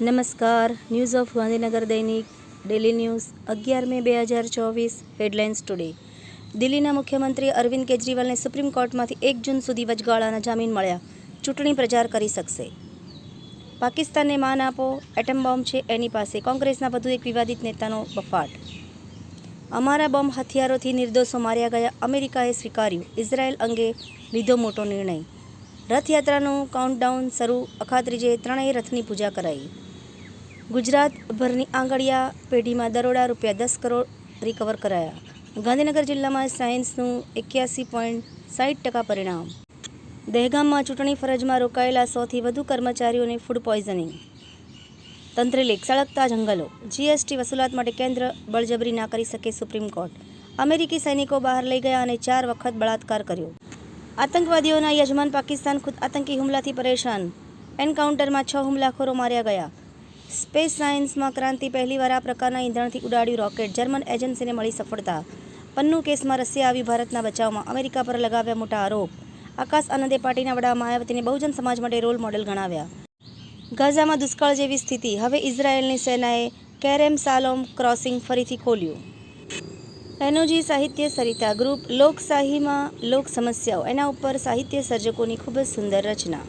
નમસ્કાર. News of Gandhinagar દૈનિક daily news અગિયાર મે બે હજાર ચોવીસ હેડલાઇન્સ ટુડે દિલ્હીના મુખ્યમંત્રી અરવિંદ કેજરીવાલને સુપ્રીમ કોર્ટમાંથી એક જૂન સુધી વચગાળાના જામીન મળ્યા. ચૂંટણી પ્રચાર કરી શકશે. પાકિસ્તાનને માન આપો એટમ બોમ્બ છે એની પાસે. કોંગ્રેસના વધુ એક વિવાદિત નેતાનો બફાટ. અમારા બોમ્બ હથિયારોથી નિર્દોષો માર્યા ગયા. અમેરિકાએ સ્વીકાર્યું. ઇઝરાયલ અંગે લીધો મોટો નિર્ણય. રથયાત્રાનું કાઉન્ટડાઉન શરૂ. અખાત્રીજે ત્રણેય રથની પૂજા કરાઈ. ગુજરાતભરની આંગળીયા પેઢીમાં દરોડા રૂપિયા દસ કરોડ રિકવર કરાયા. ગાંધીનગર જિલ્લામાં સાયન્સનું એક્યાસી પોઈન્ટ સાઠ ટકા પરિણામ. દહેગામમાં ચૂંટણી ફરજમાં રોકાયેલા સૌથી વધુ કર્મચારીઓને ફૂડ પોઈઝનિંગ તંત્રલેખ સળગતા જંગલો. જીએસટી વસૂલાત માટે કેન્દ્ર બળજબરી ના કરી શકે સુપ્રીમ કોર્ટ. અમેરિકી સૈનિકો બહાર લઈ ગયા અને ચાર વખત બળાત્કાર કર્યો. આતંકવાદીઓના યજમાન પાકિસ્તાન ખુદ આતંકી હુમલાથી પરેશાન. એન્કાઉન્ટરમાં છ હુમલાખોરો માર્યા ગયા. સ્પેસ સાયન્સમાં ક્રાંતિ પહેલીવાર આ પ્રકારના ઈંધણથી ઉડાડ્યું રોકેટ. જર્મન એજન્સીને મળી સફળતા. પન્નુ કેસમાં રશિયા આવી ભારતના બચાવમાં અમેરિકા પર લગાવ્યા મોટા આરોપ. આકાશ આનંદે પાર્ટીના વડા માયાવતીને બહુજન સમાજ માટે રોલ મોડેલ ગણાવ્યા. ગાઝામાં દુષ્કાળ જેવી સ્થિતિ. હવે ઇઝરાયેલની સેનાએ કેરેમ સાલોમ ક્રોસિંગ ફરીથી ખોલ્યું. એનોજી સાહિત્ય સરિતા ગ્રુપ, લોકશાહીમાં લોક સમસ્યાઓ. એના ઉપર સાહિત્ય સર્જકોની ખૂબ જ સુંદર રચના.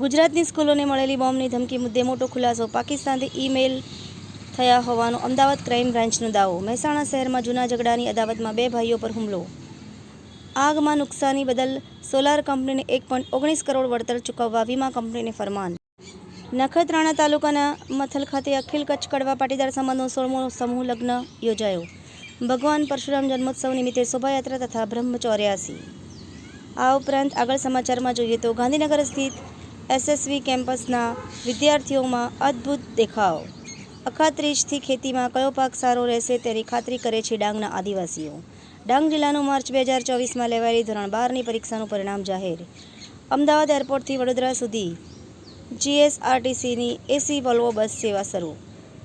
ગુજરાતની સ્કૂલોને મળેલી બોમ્બની ધમકી મુદ્દે મોટો ખુલાસો. પાકિસ્તાનથી ઈમેલ થયા હોવાનો અમદાવાદ ક્રાઇમ બ્રાન્ચનો દાવો. મહેસાણા શહેરમાં જૂના ઝઘડાની અદાવતમાં બે ભાઈઓ પર હુમલો. આગમાં નુકસાની બદલ સોલાર કંપનીને એક પોઈન્ટ ઓગણીસ કરોડ વળતર ચૂકવવા વીમા કંપનીને ફરમાન. નખત્રાણા તાલુકાના મથલ ખાતે અખિલ કચ્છ કડવા પાટીદાર સમાજનો સોળમો સમૂહ લગ્ન યોજાયો. ભગવાન પરશુરામ જન્મોત્સવ નિમિત્તે શોભાયાત્રા તથા બ્રહ્મચોર્યાસી. આ ઉપરાંત આગળ સમાચારમાં જોઈએ તો ગાંધીનગર સ્થિત એસએસવી કેમ્પસના વિદ્યાર્થીઓમાં અદ્ભુત દેખાવ. અખાત્રીજથી ખેતીમાં કયો પાક સારો રહેશે તેની ખાતરી કરે છે ડાંગના આદિવાસીઓ. ડાંગ જિલ્લાનું માર્ચ બે હજાર ચોવીસમાં લેવાયેલી ધોરણ બારની પરીક્ષાનું પરિણામ જાહેર. અમદાવાદ એરપોર્ટથી વડોદરા સુધી જીએસઆરટીસીની એસી વોલ્વો બસ સેવા શરૂ.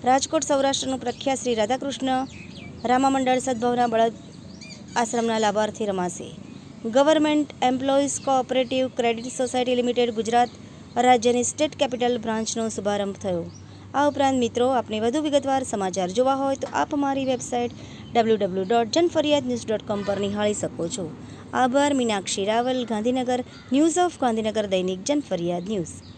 રાજકોટ સૌરાષ્ટ્રનું પ્રખ્યાત શ્રી રાધાકૃષ્ણ રામા મંડળ સદભાવના બળદ આશ્રમના લાભાર્થી રમાશે. Government employees cooperative credit society limited Gujarat રાજ્યની સ્ટેટ કેપિટલ બ્રાન્ચનો શુભારંભ થયો. આ ઉપરાંત મિત્રો, આપને વધુ વિગતવાર સમાચાર જોવા હોય તો આપ અમારી website W W dot Janfariyad news dot com પર નિહાળી શકો છો. આભાર, મીનાક્ષી રાવલ, ગાંધીનગર ન્યૂઝ ઓફ ગાંધીનગર દૈનિક જનફરિયાદ ન્યૂઝ.